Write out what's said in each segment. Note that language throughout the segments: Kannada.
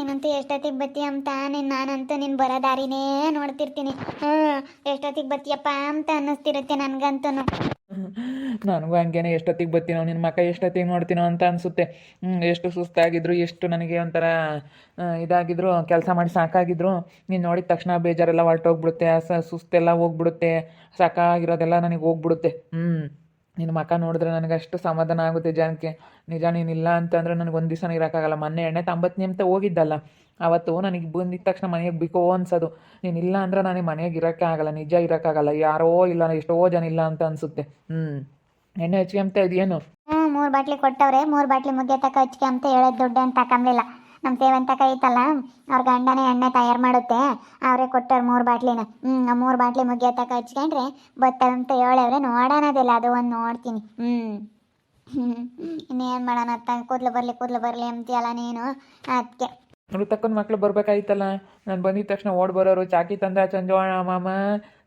ನೀನಂತೂ ಎಷ್ಟೊತ್ತಿಗೆ ಬತ್ತಿ ಅಂತ, ನೀನು ನಾನಂತೂ ನೀನು ಬರೋ ದಾರಿನೇ ನೋಡ್ತಿರ್ತೀನಿ. ಹ್ಞೂ ಎಷ್ಟೊತ್ತಿಗೆ ಬತ್ತೀಯಪ್ಪ ಅಂತ ಅನ್ನಿಸ್ತಿರುತ್ತೆ ನನಗಂತೂ ನನಗೂ ಹಂಗೇನೆ, ಎಷ್ಟೊತ್ತಿಗೆ ಬತ್ತೀನೋ ನಿನ್ನ ಮಕ್ಕ ಎಷ್ಟೊತ್ತಿಗೆ ನೋಡ್ತೀನೋ ಅಂತ ಅನಿಸುತ್ತೆ. ಎಷ್ಟು ಸುಸ್ತಾಗಿದ್ರು, ಎಷ್ಟು ನನಗೆ ಒಂಥರ ಇದಾಗಿದ್ರು, ಕೆಲಸ ಮಾಡಿ ಸಾಕಾಗಿದ್ರು. ನೀನು ನೋಡಿದ ತಕ್ಷಣ ಬೇಜಾರೆಲ್ಲ ಹೊರಟೋಗ್ಬಿಡುತ್ತೆ ಸುಸ್ತೆಲ್ಲ ಹೋಗ್ಬಿಡುತ್ತೆ, ಸಾಕಾಗಿರೋದೆಲ್ಲ ನನಗೆ ಹೋಗ್ಬಿಡುತ್ತೆ. ಹ್ಞೂ ನಿನ್ನ ಮಕ ನೋಡಿದ್ರೆ ನನಗೆ ಅಷ್ಟು ಸಮಾಧಾನ ಆಗುತ್ತೆ ಜನಕ್ಕೆ ನಿಜ ನೀನಿಲ್ಲ ಅಂತಂದ್ರೆ ನನಗೆ ಒಂದು ದಿವಸ ಇರೋಕ್ಕಾಗಲ್ಲ ಮೊನ್ನೆ ಎಣ್ಣೆ ತಂಬತ್ತು ಅಂತ ಹೋಗಿದ್ದಲ್ಲ. ಅವತ್ತು ನನಗೆ ಬಂದಿದ್ದ ತಕ್ಷಣ ಮನೆಗೆ ಬಿಕೋ ಅನ್ಸೋದು. ನೀನು ಇಲ್ಲ ಅಂದ್ರೆ ನನಗೆ ಮನೆಗೆ ಇರೋಕ್ಕೆ ಆಗಲ್ಲ. ನಿಜ ಇರೋಕ್ಕಾಗಲ್ಲ. ಯಾರೋ ಇಲ್ಲ, ಎಷ್ಟೋ ಜನ ಇಲ್ಲ ಅಂತ ಅನಿಸುತ್ತೆ. ಹ್ಞೂ ಎಣ್ಣೆ ಹಚ್ಕೊಂತ ಇದೇನು ಹ್ಞೂ ಮೂರು ಬಾಟ್ಲಿ ಕೊಟ್ಟವ್ರೆ. ಮೂರು ಬಾಟ್ಲಿ ಮುಗಿಯೋ ತಕ್ಕ ಹಚ್ಕೆ ಅಂತ ಹೇಳೋದು ದುಡ್ಡು ಅಂತ ತಗೊಂಬಿಲ್ಲ ನಮ್ಮ ಸೇವಂತ ಐತಲ್ಲ ಅವ್ರ ಗಂಡನೇ ಎಣ್ಣೆ ತಯಾರು ಮಾಡುತ್ತೆ, ಅವರೇ ಕೊಟ್ಟವ್ರು ಮೂರು ಬಾಟ್ಲಿನ. ಹ್ಞೂ ಮೂರು ಬಾಟ್ಲಿ ಮುಗಿಯೋ ತಕ ಹಚ್ಕೊಂಡ್ರೆ ಬತ್ತಂತ ಹೇಳವ್ರೆ ನೋಡೋಣದಿಲ್ಲ ಅದು ಒಂದು ನೋಡ್ತೀನಿ. ಹ್ಞೂ ಇನ್ನೇನು ಮಾಡೋಣ ಅತ್ತ? ಕೂದಲು ಬರಲಿ ಕೂದಲು ಬರಲಿ ಅಂತೀಯಲ್ಲ ನೀನು. ಅದಕ್ಕೆ ನೋಡಿ ತಕ್ಕೊಂಡು ಮಕ್ಳು ಬರ್ಬೇಕಾಯ್ತಲ್ಲ? ನಾನು ಬಂದಿದ ತಕ್ಷಣ ಓಡ್ ಬರೋರು, ಚಾಕಿ ತಂದ ಚಂಜು ಮಾಮ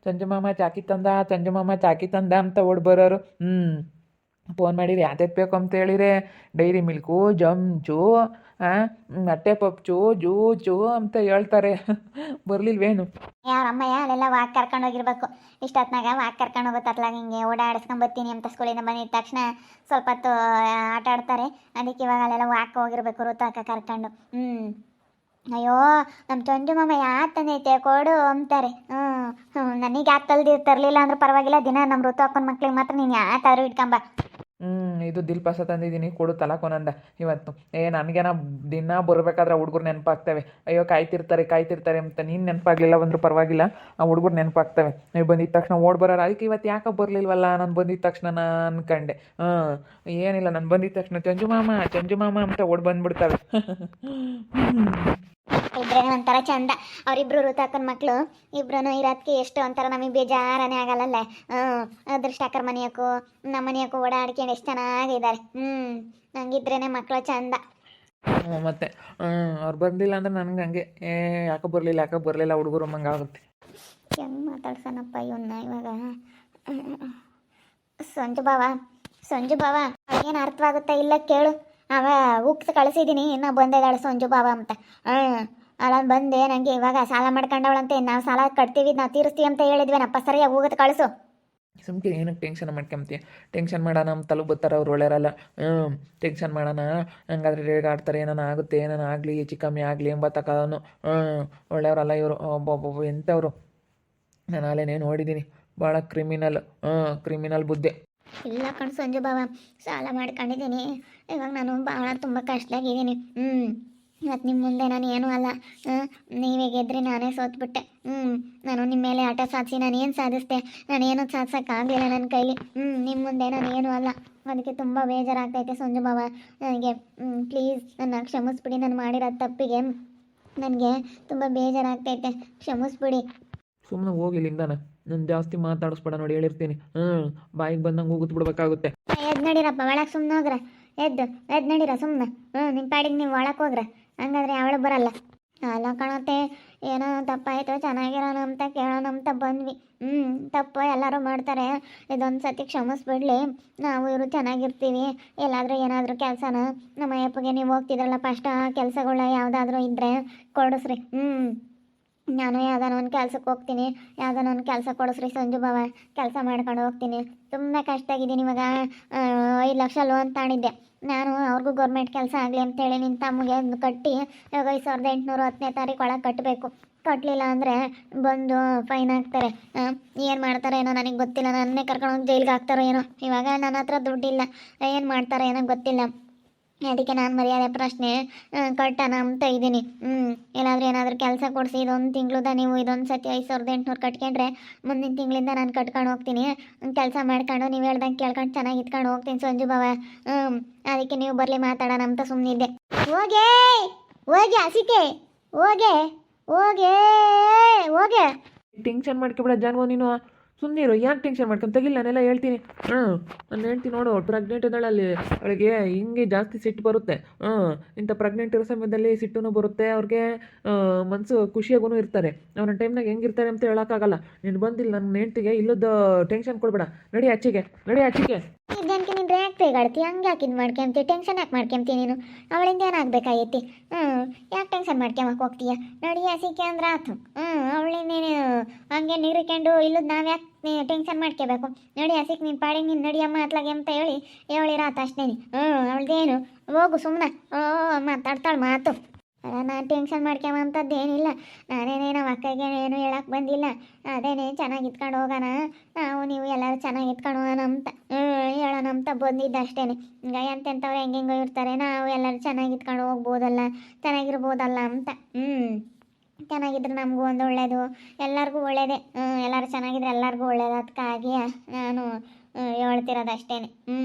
ಚಂಜು ಮಾಮ ಚಾಕಿ ತಂದ ಚಂಜು ಮಾಮ ಚಾಕಿ ತಂದ ಅಂತ ಓಡ್ ಬರೋರು. ಹ್ಞೂ ಫೋನ್ ಮಾಡಿರಿ ಯಾವ್ದು ಬೇಕು ಅಂತ ಹೇಳಿರಿ ಡೈರಿ ಮಿಲ್ಕು ಜಮ್ಚು ಮೊಟ್ಟೆ ಪಪ್ಚು ಜೂಜು ಅಂತ ಹೇಳ್ತಾರೆ. ಬರ್ಲಿಲ್ವೇನು? ಯಾರ ಅಮ್ಮಯ್ಯ ಅಲ್ಲೆಲ್ಲ ವಾಕ್ ಕರ್ಕೊಂಡು ಹೋಗಿರ್ಬೇಕು. ಇಷ್ಟೊತ್ನಾಗ ವಾಕ್ ಕರ್ಕೊಂಡು ಹೋಗುತ್ತತ್ಲಾಗ ಹಿಂಗೆ ಓಡಾಡಿಸ್ಕೊಂಡ್ ಬರ್ತೀನಿ ಅಂತ ಸ್ಕೂಲಿಂದ ಬಂದಿದ ತಕ್ಷಣ ಸ್ವಲ್ಪ ಹೊತ್ತು ಆಟ ಆಡ್ತಾರೆ ಅದಕ್ಕೆ ಇವಾಗ ಅಲ್ಲೆಲ್ಲ ವಾಕ್ ಹೋಗಿರ್ಬೇಕು ಋತಾಕ ಕರ್ಕೊಂಡು. ಹ್ಞೂ ಅಯ್ಯೋ ನಮ್ಮ ಚಂಜು ಮಾಮ ಯಾತನೈತೆ ಕೊಡು ಅಂತಾರೆ. ಹ್ಞೂ ಹ್ಞೂ ನನಗೆ ಯಾಕೆ ತಲ್ದಿ ತರಲಿಲ್ಲ ಅಂದ್ರೆ ಪರವಾಗಿಲ್ಲ, ದಿನ ನಮ್ಮ ಋತು ಅಕ್ಕನ ಮಕ್ಳಿಗೆ ಮಾತ್ರ ನೀನು ಯಾತಾದ್ರು ಇಟ್ಕೊಂಬ. ಹ್ಞೂ ಇದು ದಿಲ್ ಪಸ ತಂದಿದ್ದೀನಿ, ಕೊಡು ತಲಕೋನಂದ ಇವತ್ತು, ಏ, ನನಗೇನ ದಿನ ಬರಬೇಕಾದ್ರೆ ಹುಡುಗರು ನೆನಪಾಗ್ತವೆ. ಅಯ್ಯೋ, ಕಾಯ್ತಿರ್ತಾರೆ ಕಾಯ್ತಿರ್ತಾರೆ ಅಂತ ನೀನು ನೆನಪಾಗಲಿಲ್ಲ ಬಂದರೂ ಪರವಾಗಿಲ್ಲ, ಆ ಹುಡುಗರು ನೆನಪಾಗ್ತವೆ. ನೀವು ಬಂದಿದ ತಕ್ಷಣ ಓಡ್ ಬರೋರು, ಅದಕ್ಕೆ ಇವತ್ತು ಯಾಕೆ ಬರಲಿಲ್ವಲ್ಲ, ನಾನು ಬಂದಿದ ತಕ್ಷಣ ನಾನು ಅನ್ಕಂಡೆ. ಹಾಂ ಏನಿಲ್ಲ, ನಾನು ಬಂದಿದ ತಕ್ಷಣ ಚಂಜು ಮಾಮ ಚಂಜು ಮಾಮ ಅಂತ ಓಡ್ ಬಂದ್ಬಿಡ್ತವೆ. ಇದ್ರೆ ಒಂಥರ ಚಂದ. ಅವರಿಬ್ರು ಋತಾಕನ ಮಕ್ಕಳು ಇಬ್ರು ಇರೋದಕ್ಕೆ ಎಷ್ಟು ಒಂಥರ ನಮಗೆ ಬೇಜಾರನೇ ಆಗಲ್ಲಲ್ಲ? ಹ್ಞೂ ಅದೃಷ್ಟಾಕರ್ ಮನೆಯಕ್ಕೂ ನಮ್ಮ ಮನೆಯಕ್ಕೂ ಓಡಾಡ್ಕೊಂಡು ಎಷ್ಟು ಚೆನ್ನಾಗಿದ್ದಾರೆ. ಹ್ಞೂ ಹಂಗಿದ್ರೇನೆ ಮಕ್ಕಳು ಚಂದ. ಹ್ಞೂ ಮತ್ತೆ ಅವ್ರು ಬಂದಿಲ್ಲ ಅಂದ್ರೆ ನನಗೆ ಹಂಗೆ. ಏ ಯಾಕೆ ಬರಲಿಲ್ಲ ಯಾಕೆ ಬರಲಿಲ್ಲ ಹುಡುಗರು ಆಗುತ್ತೆ. ಹೆಂಗೆ ಮಾತಾಡ್ಸೋಣಪ್ಪ ಇವನ್ನ ಇವಾಗ? ಸಂಜು ಬಾವ ಸಂಜು ಬಾವ ಏನು ಅರ್ಥವಾಗುತ್ತಾ ಇಲ್ಲ ಕೇಳು. ಅವ ಉಕ್ಸ್ ಕಳಿಸಿದ್ದೀನಿ ಬಂದೆ ಬಂದಿದ್ದಾಳೆ ಸಂಜು ಬಾಬ ಅಂತ. ಹಾಂ ಅಲ್ಲ ಬಂದೆ ನನಗೆ ಇವಾಗ ಸಾಲ ಮಾಡ್ಕೊಂಡವಳಂತೆ, ನಾವು ಸಾಲ ಕಟ್ತೀವಿ, ನಾವು ತೀರಿಸ್ತೀವಿ ಅಂತ ಹೇಳಿದ್ವೇನಪ್ಪ, ಸರಿಯಾಗಿ ಹೋಗುತ್ತೆ ಕಳಿಸು. ಸುಮ್ಕೆ ಏನಕ್ಕೆ ಟೆನ್ಷನ್ ಮಾಡ್ಕೊಂತೀಯ ಟೆನ್ಷನ್ ಮಾಡೋಣ ನಮ್ಮ ತಲುಪು ಬರ್ತಾರೆ ಅವ್ರು ಒಳ್ಳೆಯರಲ್ಲ ಹ್ಞೂ ಟೆನ್ಷನ್ ಮಾಡೋಣ, ಹಂಗಾದ್ರೆ ರೇಡ್ ಆಡ್ತಾರೆ, ಏನಾನ ಆಗುತ್ತೆ, ಏನಾನ ಆಗಲಿ ಹೆಚ್ಚು ಕಮ್ಮಿ ಆಗಲಿ ಎಂಬ ತಕೋನು. ಒಳ್ಳೆಯವರಲ್ಲ ಇವರು ಒಬ್ಬೊಬ್ಬ ಎಂಥವ್ರು ನಾನು ಅಲ್ಲೇನೇ ನೋಡಿದ್ದೀನಿ ಭಾಳ ಕ್ರಿಮಿನಲ್ ಹ್ಞೂ ಕ್ರಿಮಿನಲ್ ಬುದ್ಧಿ. ಇಲ್ಲ ಕಣ್ ಸಂಜು ಬಾಬಾ ಸಾಲ ಮಾಡ್ಕೊಂಡಿದ್ದೀನಿ. ಇವಾಗ ನಾನು ಭಾಳ ತುಂಬ ಕಷ್ಟದಾಗಿದ್ದೀನಿ. ಹ್ಞೂ ಇವತ್ತು ನಿಮ್ಮ ಮುಂದೆ ನಾನು ಏನೂ ಅಲ್ಲ. ನೀವೇ ಗೆದ್ರಿ ನಾನೇ ಸೋತ್ಬಿಟ್ಟೆ. ಹ್ಞೂ ನಾನು ನಿಮ್ಮ ಮೇಲೆ ಆಟ ಸಾಧಿಸಿ ನಾನು ಏನು ಸಾಧಿಸ್ದೆ? ನಾನು ಏನೂ ಸಾಧಿಸೋಕ್ಕಾಗಲಿಲ್ಲ ನನ್ನ ಕೈಲಿ. ಹ್ಞೂ ನಿಮ್ಮ ಮುಂದೆ ನಾನು ಏನೂ ಅಲ್ಲ. ಅದಕ್ಕೆ ತುಂಬ ಬೇಜಾರಾಗ್ತೈತೆ ಸಂಜು ಬಾವ. ನನಗೆ ಪ್ಲೀಸ್ ನನ್ನ ಕ್ಷಮಿಸ್ಬಿಡಿ, ನಾನು ಮಾಡಿರೋ ತಪ್ಪಿಗೆ. ನನಗೆ ತುಂಬ ಬೇಜಾರಾಗ್ತೈತೆ. ಕ್ಷಮಿಸ್ಬಿಡಿ. ಸುಮ್ಮನೆ ಹೋಗಿ ನಾನು ನಾನು ಜಾಸ್ತಿ ಮಾತಾಡಿಸ್ಬೇಡ ನೋಡಿ, ಹೇಳಿರ್ತೀನಿ. ಹ್ಞೂ ಬಾಯಿಗೆ ಬಂದಂಗೆ ಹೋಗುತ್ತ ಬಿಡ್ಬೇಕಾಗುತ್ತೆ. ಎದ್ದು ನಡೀರಪ್ಪ, ಒಳಗೆ ಸುಮ್ಮನೆ ಹೋಗ್ರ. ಎದ್ದು ಎದ್ದು ನಡೀರ ಸುಮ್ಮನೆ ಹ್ಞೂ ನಿಮ್ಮ ಪಾಡಿಗೆ ನೀವು ಒಳಗೆ ಹೋಗ್ರ. ಹಂಗಾದ್ರೆ ಅವಳು ಬರಲ್ಲ. ಅಲ್ಲ ಕಾಣತ್ತೆ ಏನೋ ತಪ್ಪಾಯಿತು ಚೆನ್ನಾಗಿರೋಣ ಅಂತ ಕೇಳೋಣ ಅಂತ ಬಂದ್ವಿ. ಹ್ಮ್, ತಪ್ಪು ಎಲ್ಲರೂ ಮಾಡ್ತಾರೆ. ಇದೊಂದ್ ಸತಿ ಕ್ಷಮಿಸ್ಬಿಡ್ಲಿ. ನಾವು ಇವರು ಚೆನ್ನಾಗಿರ್ತೀವಿ. ಎಲ್ಲಾದ್ರೂ ಏನಾದರೂ ಕೆಲ್ಸನ, ನಮ್ಮ ಅಯ್ಯಪ್ಪಗೆ ನೀವು ಹೋಗ್ತಿದ್ರಲ್ಲ ಫಸ್ಟ್ ಆ ಕೆಲಸಗಳು ಇದ್ರೆ ಕೊಡಿಸ್ರಿ. ಹ್ಞೂ ನಾನು ಯಾವ್ದಾನ ಒಂದು ಕೆಲ್ಸಕ್ಕೆ ಹೋಗ್ತೀನಿ ಯಾವ್ದಾನ ಒಂದು ಕೆಲಸ ಕೊಡಿಸ್ರಿ ಸಂಜು ಬಾವ ಕೆಲಸ ಮಾಡ್ಕೊಂಡು ಹೋಗ್ತೀನಿ. ತುಂಬ ಕಷ್ಟ ಆಗಿದ್ದೀನಿ ಇವಾಗ. ಐದು ಲಕ್ಷ ಲೋನ್ ತಗೊಂಡಿದ್ದೆ ನಾನು ಅವ್ರಿಗೂ ಗೌರ್ಮೆಂಟ್ ಕೆಲಸ ಆಗಲಿ ಅಂತೇಳಿ ನಿನ್ನ ತಮ್ಮಗೆ ಕಟ್ಟಿ, ಇವಾಗ ಐದು ಸಾವಿರದ ಎಂಟುನೂರು ಹತ್ತನೇ ತಾರೀಕು ಒಳಗೆ ಕಟ್ಟಬೇಕು ಕಟ್ಟಲಿಲ್ಲ ಅಂದರೆ ಬಂದು ಫೈನ್ ಹಾಕ್ತಾರೆ ಏನು ಮಾಡ್ತಾರೆ ಏನೋ ನನಗೆ ಗೊತ್ತಿಲ್ಲ. ನನ್ನೇ ಕರ್ಕೊಂಡು ಜೈಲಿಗೆ ಹಾಕ್ತಾರೋ ಏನೋ. ಇವಾಗ ನನ್ನ ಹತ್ರ ದುಡ್ಡಿಲ್ಲ. ಏನು ಮಾಡ್ತಾರೆ ಏನೋ ಗೊತ್ತಿಲ್ಲ. ಅದಕ್ಕೆ ನಾನು ಮರ್ಯಾದೆ ಪ್ರಶ್ನೆ ಕಟ್ಟೋಣ ಅಂತ ಇದ್ದೀನಿ. ಹ್ಞೂ ಎಲ್ಲಾದರೂ ಏನಾದರೂ ಕೆಲಸ ಕೊಡಿಸಿ, ಇದೊಂದು ತಿಂಗಳದ ನೀವು ಇದೊಂದು ಸತಿ ಐದು ಸಾವಿರದ ಎಂಟುನೂರು ಕಟ್ಕೊಂಡ್ರೆ ಮುಂದಿನ ತಿಂಗಳಿಂದ ನಾನು ಕಟ್ಕೊಂಡು ಹೋಗ್ತೀನಿ. ಕೆಲಸ ಮಾಡ್ಕೊಂಡು ನೀವು ಹೇಳ್ದಂಗೆ ಕೇಳ್ಕೊಂಡು ಚೆನ್ನಾಗಿ ಇಟ್ಕೊಂಡು ಹೋಗ್ತೀನಿ ಸಂಜು ಬಾವ ಹ್ಞೂ ಅದಕ್ಕೆ ನೀವು ಬರಲಿ ಮಾತಾಡೋಣ ಅಂತ ಸುಮ್ಮನಿದ್ದೆ ಹೋಗೇ, ಹೋಗಿ ಹಸಿಕೆ, ಹೋಗೆ, ಹೋಗೇ, ಹೋಗೆ. ಟೆನ್ಷನ್ ಮಾಡ್ಕೊಬೇಡ ಜಾನ್ವ ನೀನು. ಸುಮ್ಮನಿರು ಯಾಕೆ ಟೆನ್ಷನ್ ಮಾಡ್ಕೊಂಡು ತೆಗಿಲ್ಲ ನಾನೆಲ್ಲ ಹೇಳ್ತೀನಿ. ಹಾಂ ನಾನು ಹೇಳ್ತೀನಿ ನೋಡು ಪ್ರೆಗ್ನೆಂಟ್ ಇದ್ದಾಳೆ ಅಲ್ಲಿ ಅವಳಿಗೆ ಹಿಂಗೆ ಜಾಸ್ತಿ ಸಿಟ್ಟು ಬರುತ್ತೆ. ಹಾಂ ಇಂಥ ಪ್ರೆಗ್ನೆಂಟ್ ಇರೋ ಸಮಯದಲ್ಲಿ ಸಿಟ್ಟೂ ಬರುತ್ತೆ, ಅವ್ರಿಗೆ ಮನಸ್ಸು ಖುಷಿಯಾಗೂ ಇರ್ತಾರೆ. ಅವ್ರ ಟೈಮ್ನಾಗ ಹೆಂಗಿರ್ತಾರೆ ಅಂತ ಹೇಳೋಕ್ಕಾಗಲ್ಲ ನೀನು ಬಂದಿಲ್ಲ ನನ್ನ ಹೆಂಡ್ತಿಗೆ ಇಲ್ಲದ ಟೆನ್ಷನ್ ಕೊಡಬೇಡ. ನಡಿ ಆಚೆಗೆ ನಡಿ ಆಚೆಗೆ ಜನಕ್ಕೆ ನೀನು ರ್ಯಾಕ್ ಬೇಗಾಡ್ತಿ ಹಂಗೆ ಯಾಕೆ ಇದು ಮಾಡ್ಕೊಂತಿ ಟೆನ್ಷನ್ ಯಾಕೆ ಮಾಡ್ಕೊಂತಿ ನೀನು? ಅವಳಿಂದ ಏನಾಗಬೇಕಾಗೈತಿ? ಹ್ಞೂ ಯಾಕೆ ಟೆನ್ಷನ್ ಮಾಡ್ಕೊಂಬಕ್ಕೆ ಹೋಗ್ತೀಯ? ನೋಡಿ ಹಸಿಕೆ ಅಂದ್ರೆ ಆತು. ಹ್ಞೂ ಅವಳಿಂದ ನೀನು ಹಂಗೆ ನೀರಿಕೊಂಡು ಇಲ್ಲದ ನಾವು ಯಾಕೆ ಟೆನ್ಷನ್ ಮಾಡ್ಕೋಬೇಕು ನೋಡಿ ಹಸಿಕ್ ನೀನು ಪಾಡಿ ನೀನು ನಡಿಯಮ್ಮ ಅತ್ಲಾಗೆ ಅಂತ ಹೇಳಿ? ಹೇಳಿರಾತ ಅಷ್ಟೇ ಹ್ಞೂ ಅವಳದೇನು? ಹೋಗು ಸುಮ್ಮನೆ ಓ ಮಾತಾಡ್ತಾಳೆ ಮಾತು. ನಾನು ಟೆನ್ಷನ್ ಮಾಡ್ಕೊಂಬಂಥದ್ದು ಏನಿಲ್ಲ ನಾನೇನೇ ನಮ್ಮ ಅಕ್ಕಗೆ ಏನು ಹೇಳಕ್ಕೆ ಬಂದಿಲ್ಲ. ಅದೇನೇ ಚೆನ್ನಾಗಿ ಇಟ್ಕೊಂಡು ಹೋಗೋಣ. ನಾವು ನೀವು ಎಲ್ಲರೂ ಚೆನ್ನಾಗಿ ಇಟ್ಕೊಂಡು ಹೋಗೋಣ ಅಂತ ಹೇಳೋಣ ಅಂತ ಬಂದಿದ್ದು ಅಷ್ಟೇ ಈಗ ಎಂತೆಂಥವ್ರು ಹೆಂಗೆಂಗೋ ಇರ್ತಾರೆ. ನಾವು ಎಲ್ಲರೂ ಚೆನ್ನಾಗಿ ಇಟ್ಕೊಂಡು ಹೋಗ್ಬೋದಲ್ಲ, ಚೆನ್ನಾಗಿರ್ಬೋದಲ್ಲ ಅಂತ ಹ್ಞೂ ಚೆನ್ನಾಗಿದ್ರೆ ನಮಗೂ ಒಂದು ಒಳ್ಳೆಯದು ಎಲ್ಲರಿಗೂ ಒಳ್ಳೆಯದೇ ಹ್ಞೂ ಎಲ್ಲರೂ ಚೆನ್ನಾಗಿದ್ರೆ ಎಲ್ಲರಿಗೂ ಒಳ್ಳೇದು. ಅದಕ್ಕಾಗಿ ನಾನು ಹೇಳ್ತಿರೋದು ಅಷ್ಟೇ ಹ್ಞೂ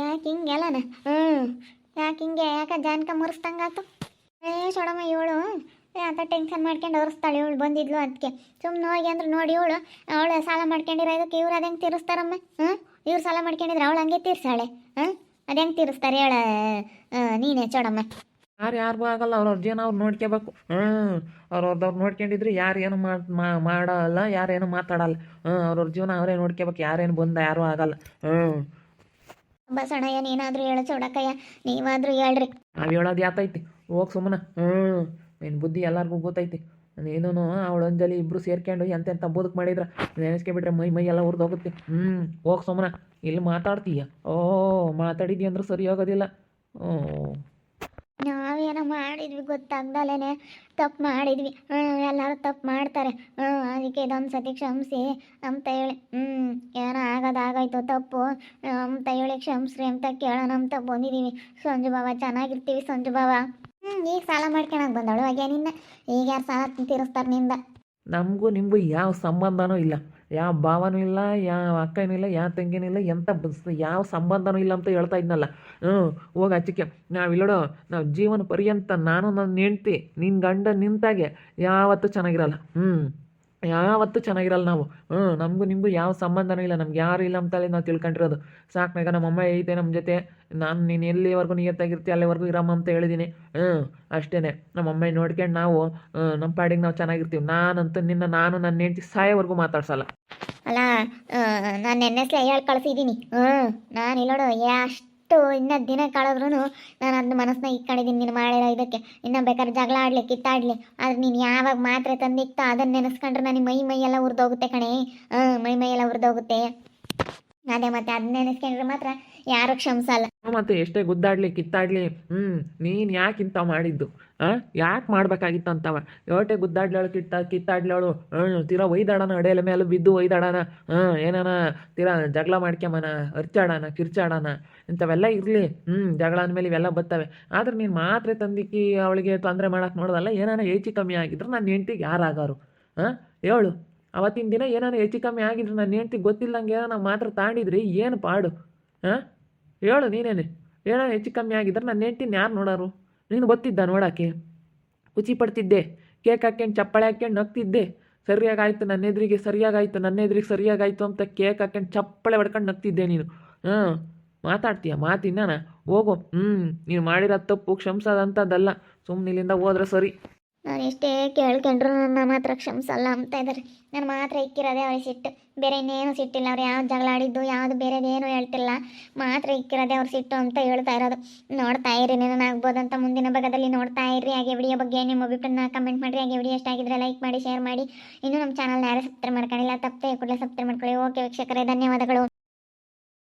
ಯಾಕೆ ಹಿಂಗೆಲ್ಲನ? ಹ್ಞೂ ಯಾಕೆ ಹಿಂಗೆ? ಯಾಕೆ ಜಾನ್ಕ ಮುರಿಸ್ದಂಗಾತು? ಏ ಸೊಡಮ್ಮ ಇವಳು. ಅಂತ ಟೆನ್ಷನ್ ಮಾಡ್ಕೊಂಡು ಒರೆಸ್ತಾಳೆ ಇವಳು, ಬಂದಿದ್ಲು ಅದಕ್ಕೆ ಸುಮ್ಮನೆ ಹೋಗಿ ಅಂದ್ರೆ ನೋಡಿ ಇವಳು, ಅವಳು ಸಾಲ ಮಾಡ್ಕೊಂಡಿರೋ ಇದಕ್ಕೆ ಇವ್ರು ಅದು ಹೆಂಗೆ ತೀರಿಸ್ತಾರಮ್ಮ? ಹ್ಞೂ ಇವ್ರು ಸಾಲ ಮಾಡ್ಕೊಂಡಿದ್ರೆ ಅವಳು ಹಂಗೆ ತೀರ್ಸಾಳೆ ಹಾಂ ಅದು ಹೆಂಗೆ ತೀರಿಸ್ತಾರೆ ಹೇಳ. ನೀನೇ ಚೋಡಮ್ಮ ಯಾರು ಯಾರಿಗೂ ಆಗಲ್ಲ, ಅವ್ರವ್ರ ಜೀವನ ಅವ್ರು ನೋಡ್ಕೋಬೇಕು ಹ್ಞೂ ಅವ್ರವ್ರದವ್ರು ನೋಡ್ಕೊಂಡಿದ್ರೆ ಯಾರು ಏನು ಮಾಡಲ್ಲ ಯಾರೇನು ಮಾತಾಡಲ್ಲ. ಹ್ಞೂ ಅವ್ರವ್ರ ಜೀವನ ಅವರೇ ನೋಡ್ಕೋಬೇಕು ಯಾರೇನು ಬಂದ ಯಾರೂ ಆಗಲ್ಲ. ಹ್ಞೂ ಬಸಣ್ಣಯ್ಯ ನೀನಾದರೂ ಹೇಳು ಚೌಡಕ್ಕಯ್ಯ, ನೀವಾದರೂ ಹೇಳ್ರಿ. ನಾವು ಹೇಳೋದು ಯಾತೈತಿ ಹೋಗ್ ಸುಮ್ಮನ ಹ್ಞೂ ನಿನ್ನ ಬುದ್ಧಿ ಎಲ್ಲಾರ್ಗು ಗೊತ್ತೈತಿ. ನೀನು ಅವಳು ಅಂಜಲಿ ಇಬ್ಬರು ಸೇರ್ಕೊಂಡು ಎಂತೆಂಥ ಬದುಕು ಮಾಡಿದ್ರೆ ನೆನೆಸ್ಕೊಬಿಟ್ರೆ ಮೈ ಮೈ ಎಲ್ಲ ಉರ್ದೋಗುತ್ತೆ ಹ್ಞೂ ಹೋಗ್ ಸುಮ್ಮನ ಇಲ್ಲಿ ಮಾತಾಡ್ತೀಯ? ಓ ಮಾತಾಡಿದ್ಯ ಅಂದ್ರೆ ಸರಿ ಹೋಗೋದಿಲ್ಲ. ಓ ನಾವೇನೋ ಮಾಡಿದ್ವಿ ಗೊತ್ತಾಗ್ದಲೇನೆ ತಪ್ಪು ಮಾಡಿದ್ವಿ. ಎಲ್ಲರೂ ತಪ್ಪು ಮಾಡ್ತಾರೆ. ಅದಕ್ಕೆ ಇದೊಂದು ಸತಿ ಕ್ಷಮಿಸಿ ಅಂತ ಹೇಳಿ. ಹ್ಞೂ ಏನೋ ಆಗೋದಾಗೋಯ್ತು ತಪ್ಪು. ಅಂತ ಹೇಳಿ ಕ್ಷಮಿಸ್ರಿ ಅಂತ ಕೇಳೋಣ ಅಂತ ಬಂದಿದ್ದೀವಿ ಸಂಜು ಬಾಬಾ ಚೆನ್ನಾಗಿರ್ತೀವಿ ಸಂಜು ಬಾಬಾ ಹ್ಞೂ ಈಗ ಸಾಲ ಮಾಡ್ಕೊಳಕ್ಕೆ ಬಂದವಳು ಹಾಗೆ ನಿನ್ನ. ಈಗ ಯಾರು ಸಾಲ ತೀರಿಸ್ತಾರೆ ನಿಂದ? ನಮಗೂ ನಿಮಗೂ ಯಾವ ಸಂಬಂಧನೂ ಇಲ್ಲ. ಯಾವ ಭಾವನೂ ಇಲ್ಲ, ಯಾವ ಅಕ್ಕನೂ ಇಲ್ಲ, ಯಾವ ತಂಗಿನೂ ಇಲ್ಲ ಎಂಥ ಬಸ್- ಯಾವ ಸಂಬಂಧನೂ ಇಲ್ಲ ಅಂತ ಹೇಳ್ತಾ ಇದ್ನಲ್ಲ. ಹ್ಞೂ, ಹೋಗಿ ಹಚ್ಚಿಕೆ ನಾವು ಇಲ್ಲೋಡು, ನಾವು ಜೀವನ ಪರ್ಯಂತ ನಾನು ನನ್ನ ಹೆಂಡ್ತಿ ನಿನ್ನ ಗಂಡ ನಿಂತಾಗೆ ಯಾವತ್ತೂ ಚೆನ್ನಾಗಿರಲ್ಲ. ಹ್ಞೂ ಯಾವತ್ತೂ ಚೆನ್ನಾಗಿರಲ್ಲ ನಾವು. ಹ್ಞೂ ನಮಗೂ ನಿಮಗೂ ಯಾವ ಸಂಬಂಧನೂ ಇಲ್ಲ. ನಮ್ಗೆ ಯಾರು ಇಲ್ಲ ಅಂತಲೇ ನಾವು ತಿಳ್ಕೊಂಡಿರೋದು. ಸಾಕ್ನಾಗ ನಮ್ಮ ಅಮ್ಮ ಐತೆ ನಮ್ಮ ಜೊತೆ. ನಾನು, ನೀನು ಎಲ್ಲಿವರೆಗೂ ನಿಯತ್ತಾಗಿರ್ತೀಯ ಅಲ್ಲಿವರೆಗೂ ಇರಮ್ಮ ಅಂತ ಹೇಳಿದ್ದೀನಿ ಹ್ಞೂ ಅಷ್ಟೇ ನಮ್ಮ ಅಮ್ಮ ನೋಡ್ಕೊಂಡು ನಾವು ನಮ್ಮ ಪಾಡಿಗೆ ನಾವು ಚೆನ್ನಾಗಿರ್ತೀವಿ. ನಾನಂತೂ ನಿನ್ನ, ನಾನು ನನ್ನ ಹೆಂಡತಿ ಸಾಯೋವರೆಗೂ ಮಾತಾಡ್ಸಲ್ಲ. ಅಲ್ಲ ನಾನು ನೆನ್ನೆಸ್ಲೇ ಹೇಳಿ ಕಳಿಸಿದ್ದೀನಿ ಹ್ಞೂ ನಾನು ಇಲ್ಲೋಡು ಎಷ್ಟು ಇನ್ನೂ ದಿನ ಕಳೆದ್ರೂ ನಾನು ಅದನ್ನ ಮನಸ್ಸನ್ನ ಇಟ್ಕೊಂಡಿದ್ದೀನಿ ನೀನು ಮಾಡಿರೋ ಇದಕ್ಕೆ ಇನ್ನು ಬೇಕಾದ್ರೆ ಜಗಳ ಆಡಲಿ, ಕಿತ್ತಾಡಲಿ. ಆದ್ರೆ ನೀನು ಯಾವಾಗ ಮಾತ್ರೆ ತಂದಿತ್ತೋ ಅದನ್ನ ನೆನೆಸ್ಕೊಂಡ್ರೆ ನನಗೆ ಮೈ ಮೈ ಎಲ್ಲ ಉರಿದೋಗುತ್ತೆ ಕಣೆ. ಹಾಂ ಮೈ ಮೈ ಎಲ್ಲ ಉರಿದೋಗುತ್ತೆ. ಅದೇ ಮತ್ತೆ ಅದನ್ನ ನೆನೆಸ್ಕೊಂಡ್ರೆ ಮಾತ್ರ ಯಾರು ಕ್ಷಮಿಸಲ್ಲ. ಮತ್ತು ಎಷ್ಟೇ ಗುದ್ದಾಡ್ಲಿ, ಕಿತ್ತಾಡ್ಲಿ ಹ್ಞೂ ನೀನು ಯಾಕೆ ಇಂತ ಮಾಡಿದ್ದು? ಆ, ಯಾಕೆ ಮಾಡ್ಬೇಕಾಗಿತ್ತು ಅಂತವ? ಯೋಟೆ ಗುದ್ದಾಡ್ಲಾಳು ಕಿತ್ತ ಕಿತ್ತಾಡ್ಲೇಳು ಹ್ಞೂ ತೀರಾ ಒಯ್ದಾಡನ ಮೇಲೆ ಬಿದ್ದು ಒಯ್ದಾಡಣ ಹಾಂ ಏನಾನ, ತೀರಾ ಜಗಳ ಮಾಡ್ಕೊಂಬನ ಅರ್ಚಾಡಣ ಕಿರ್ಚಾಡಣ ಇಂಥವೆಲ್ಲ ಇರಲಿ ಹ್ಞೂ ಜಗಳ ಅಂದಮೇಲೆ ಇವೆಲ್ಲ ಬರ್ತವೆ ಆದ್ರೆ ನೀನು ಮಾತ್ರೆ ತಂದಿಕ್ಕಿ ಅವಳಿಗೆ ತೊಂದರೆ ಮಾಡಕ್ಕೆ ನೋಡೋದಲ್ಲ, ಏನಾನ ಹೆಚ್ಚು ಕಮ್ಮಿ ಆಗಿದ್ರೆ ನನ್ನ ಹೆಂಡ್ತಿಗೆ ಯಾರಾಗಾರು ಹಾಂ ಹೇಳು. ಅವತ್ತಿನ ದಿನ ಏನಾನ ಹೆಚ್ಚು ಕಮ್ಮಿ ಆಗಿದ್ರು ನನ್ನ ಹೆಂಡ್ತಿಗೆ ಗೊತ್ತಿಲ್ಲಂಗೆ ನಾವು ಮಾತ್ರ ತಾಂಡಿದ್ರಿ, ಏನು ಪಾಡು ಹಾಂ ಹೇಳು ನೀನೇನೆ. ಏನೋ ಹೆಚ್ಚು ಕಮ್ಮಿ ಆಗಿದ್ರೆ ನನ್ನ ಹೆಂಡ್ತಿನ ಯಾರು ನೋಡೋರು? ನೀನು ಗೊತ್ತಿದ್ದ ನೋಡೋಕ್ಕೆ? ಖುಷಿ ಪಡ್ತಿದ್ದೆ ಕೇಕ್ ಹಾಕ್ಯಂಡು, ಚಪ್ಪಾಳೆ ಹಾಕ್ಯಂಡು ನಗ್ತಿದ್ದೆ. ಸರಿಯಾಗಾಯ್ತು ನನ್ನ ಎದುರಿಗೆ, ಸರಿಯಾಗಾಯ್ತು ನನ್ನ ಎದುರಿಗೆ, ಸರಿಯಾಗಾಯ್ತು ಅಂತ ಕೇಕ್ ಹಾಕ್ಯಂಡು, ಚಪ್ಪಾಳೆ ಹೊಡ್ಕೊಂಡು ನಗ್ತಿದ್ದೆ ನೀನು. ಹಾಂ, ಮಾತಾಡ್ತೀಯ? ಮಾತಿನ ಹೋಗು. ಹ್ಞೂ ನೀನು ಮಾಡಿರೋ ತಪ್ಪು ಕ್ಷಮಿಸೋದಂಥದ್ದಲ್ಲ ಸುಮ್ಮನೆ ಇಲ್ಲಿಂದ ಹೋದ್ರೆ ಸರಿ. ನಾನು ಎಷ್ಟೇ ಕೇಳ್ಕೊಂಡ್ರು, ನನ್ನ ಮಾತ್ರ ಕ್ಷಮಿಸಲ್ಲ ಅಂತ ಇದ್ದಾರೆ. ನಾನು ಮಾತ್ರ ಇಕ್ಕಿರೋದೇ ಅವ್ರಿಗೆ ಸಿಟ್ಟು. ಬೇರೆ ಇನ್ನೇನು ಸಿಟ್ಟಿಲ್ಲ, ಅವ್ರು ಯಾವ್ದು ಜಗಳ ಆಡಿದ್ದು, ಯಾವುದು ಬೇರೆದೇನು ಹೇಳ್ತಿಲ್ಲ. ಮಾತ್ರ ಇಕ್ಕಿರೋದೇ ಅವ್ರ ಸಿಟ್ಟು ಅಂತ ಹೇಳ್ತಾ ಇರೋದು. ನೋಡ್ತಾ ಇರಿ ಆಗ್ಬೋದು ಅಂತ ಮುಂದಿನ ಭಾಗದಲ್ಲಿ ನೋಡ್ತಾ ಇರಿ. ಹಾಗೆ ವಿಡಿಯೋ ಬಗ್ಗೆ ನಿಮ್ಮ ಅಭಿಪ್ರಾಯನ ಕಮೆಂಟ್ ಮಾಡಿರಿ. ಹಾಗೆ ವಿಡಿಯೋ ಇಷ್ಟ ಆಗಿದ್ರೆ ಲೈಕ್ ಮಾಡಿ ಶೇರ್ ಮಾಡಿ. ಇನ್ನೂ ನಮ್ಮ ಚಾನಲ್ನ ಯಾರು ಸಬ್ಸ್ಕ್ರೈಬ್ ಮಾಡ್ಕೊಂಡಿಲ್ಲ, ತಪ್ಪದೆ ಕೂಡಲೇ ಸಬ್ಸ್ಕ್ರೈಬ್ ಮಾಡ್ಕೊಳ್ಳಿ. ಓಕೆ ವೀಕ್ಷಕರೇ, ಧನ್ಯವಾದಗಳು.